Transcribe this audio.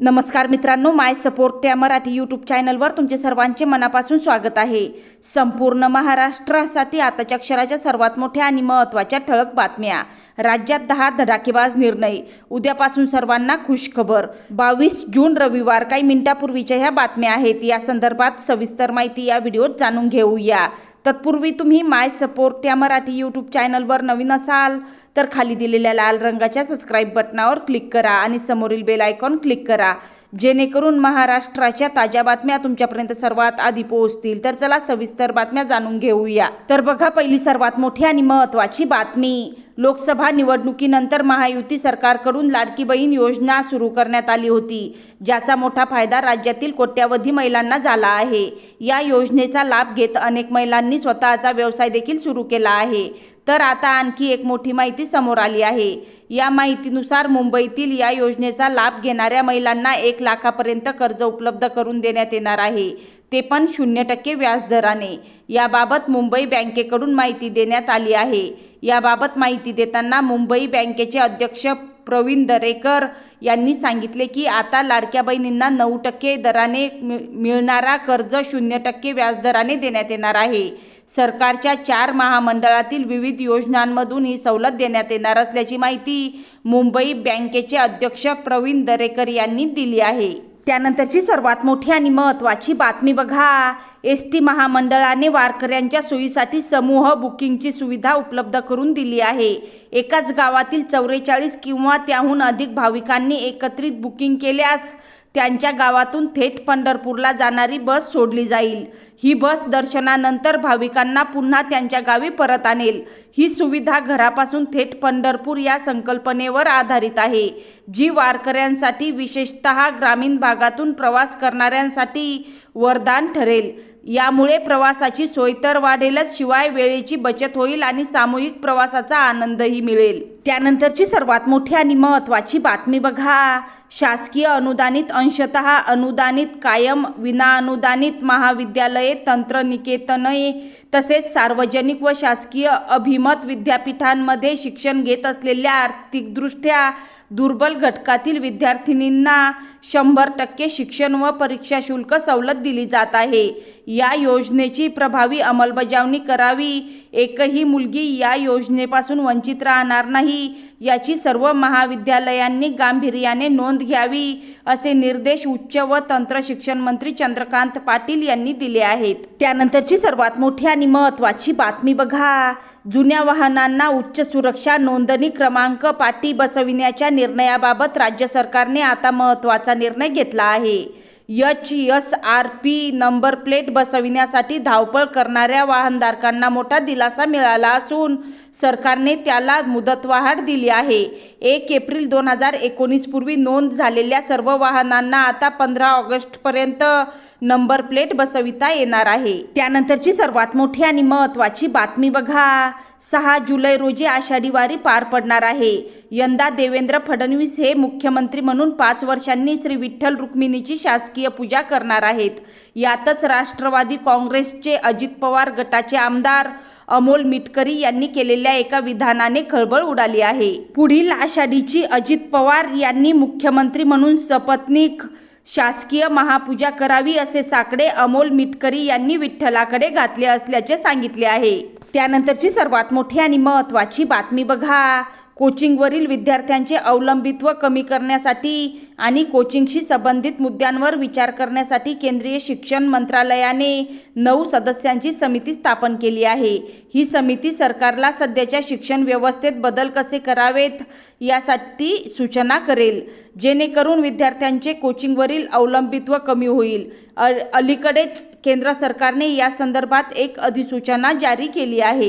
नमस्कार मित्रांनो माय सपोर्ट त्या मराठी यूट्यूब चॅनलवर तुमचे सर्वांचे मनापासून स्वागत आहे. संपूर्ण महाराष्ट्रासाठी आताच्या अक्षराच्या सर्वात मोठ्या आणि महत्त्वाच्या ठळक बातम्या. राज्यात दहा धडाकेबाज निर्णय. उद्यापासून सर्वांना खुश खबर बावीस जून रविवार काही मिनिटापूर्वीच्या ह्या बातम्या आहेत. या संदर्भात सविस्तर माहिती या व्हिडिओत जाणून घेऊया. तत्पूर्वी तुम्ही माय सपोर्ट या मराठी यूट्यूब चॅनलवर नवीन असाल तर खाली दिलेल्या लाल रंगाच्या सबस्क्राईब बटनावर क्लिक करा आणि समोरील बेल आयकॉन क्लिक करा. जेणेकरून महाराष्ट्राच्या ताज्या बातम्या तुमच्यापर्यंत सर्वात आधी पोहोचतील. तर चला सविस्तर बातम्या जाणून घेऊया. तर बघा पहिली सर्वात मोठी आणि महत्त्वाची बातमी. लोकसभा निवडणुकीनंतर महायुती सरकारकडून लाडकी बहीण योजना सुरू करण्यात आली होती ज्याचा मोठा फायदा राज्यातील कोट्यावधी महिलांना झाला आहे. या योजनेचा लाभ घेत अनेक महिलांनी स्वतःचा व्यवसाय देखील सुरू केला आहे. तर आता आणखी एक मोठी माहिती समोर आली आहे. या माहितीनुसार मुंबईतील या योजनेचा लाभ घेणाऱ्या महिलांना एक लाखापर्यंत कर्ज उपलब्ध करून देण्यात येणार आहे. ते पण शून्य टक्के व्याजदराने. याबाबत मुंबई बँकेकडून माहिती देण्यात आली आहे. याबाबत माहिती देताना मुंबई बँकेचे अध्यक्ष प्रवीण दरेकर यांनी सांगितले की आता लाडक्या बहिणींना नऊ टक्के दराने मि- मिळणारा कर्ज शून्य टक्के व्याजदराने देण्यात येणार आहे. सरकारच्या चार महामंडळातील विविध योजनांमधून ही सवलत देण्यात येणार असल्याची माहिती मुंबई बँकेचे अध्यक्ष प्रवीण दरेकर यांनी दिली आहे. त्यानंतरची सर्वात मोठी आणि महत्त्वाची बातमी बघा. एस टी महामंडळाने वारकऱ्यांच्या सोयीसाठी समूह बुकिंगची सुविधा उपलब्ध करून दिली आहे. एकाच गावातील चौवेचाळीस किंवा त्याहून अधिक भाविकांनी एकत्रित बुकिंग केल्यास त्यांच्या गावातून थेट पंढरपूरला जाणारी बस सोडली जाईल. ही बस दर्शनानंतर भाविकांना पुन्हा त्यांच्या गावी परत आणेल. ही सुविधा घरापासून थेट पंढरपूर या संकल्पनेवर आधारित आहे जी वारकऱ्यांसाठी विशेषत ग्रामीण भागातून प्रवास करणाऱ्यांसाठी वरदान ठरेल. यामुळे प्रवासाची सोय तर वाढेलच शिवाय वेळेची बचत होईल आणि सामूहिक प्रवासाचा आनंदही मिळेल. त्यानंतरची सर्वात मोठी आणि महत्त्वाची बातमी बघा. शासकीय अनुदानित अंशतः अनुदानित कायम विनाअनुदानित महाविद्यालये तंत्रनिकेतने तसेच सार्वजनिक व शासकीय अभिमत विद्यापीठांमध्ये शिक्षण घेत असलेल्या आर्थिकदृष्ट्या दुर्बल घटकातील विद्यार्थिनींना शंभर टक्के शिक्षण व परीक्षा शुल्क सवलत दिली जात आहे. या योजनेची प्रभावी अंमलबजावणी करावी. एकही मुलगी या योजनेपासून वंचित राहणार नाही याची सर्व महाविद्यालयांनी गांभीर्याने नोंद घ्यावी. असे निर्देश उच्च व तंत्र शिक्षण मंत्री चंद्रकांत पाटील यांनी दिले आहेत. त्यानंतरची सर्वात मोठी आणि महत्त्वाची बातमी बघा. जुन्या वाहनांना उच्च सुरक्षा नोंदणी क्रमांक पाटी बसविण्याच्या निर्णयाबाबत राज्य सरकारने आता महत्त्वाचा निर्णय घेतला आहे. H S R P number plate बसविण्यासाठी धावपळ करणाऱ्या वाहनधारकांना मोठा दिलासा मिळाला असून सरकारने त्याला मुदतवाढ दिली आहे. एक एप्रिल दोन हजार एकोणीसपूर्वी नोंद झालेल्या सर्व वाहनांना आता पंधरा ऑगस्टपर्यंत नंबर प्लेट बसविता येणार आहे. त्यानंतरची सर्वात मोठी आणि महत्त्वाची बातमी बघा. सहा जुलै रोजी आषाढी वारी पार पडणार आहे. यंदा देवेंद्र फडणवीस हे मुख्यमंत्री म्हणून पाच वर्षांनी श्री विठ्ठल रुक्मिणीची शासकीय पूजा करणार आहेत. यातच राष्ट्रवादी काँग्रेसचे अजित पवार गटाचे आमदार अमोल मिटकरी यांनी केलेल्या एका विधानाने खळबळ उडाली आहे. पुढील आषाढीची अजित पवार यांनी मुख्यमंत्री म्हणून सपत्नीक शासकीय महापूजा करावी असे साकडे अमोल मिटकरी यांनी विठ्ठलाकडे घातले असल्याचे सांगितले आहे. त्यानंतरची सर्वात मोठी आणि महत्त्वाची बातमी बघा. कोचिंगवरील विद्यार्थ्यांचे अवलंबित्व कमी करण्यासाठी आणि कोचिंगशी संबंधित मुद्द्यांवर विचार करण्यासाठी केंद्रीय शिक्षण मंत्रालयाने नऊ सदस्यांची समिती स्थापन केली आहे. ही समिती सरकारला सध्याच्या शिक्षण व्यवस्थेत बदल कसे करावेत यासाठी सूचना करेल. जेणेकरून विद्यार्थ्यांचे कोचिंगवरील अवलंबित्व कमी होईल. अ अलीकडेच केंद्र सरकारने या संदर्भात एक अधिसूचना जारी केली आहे.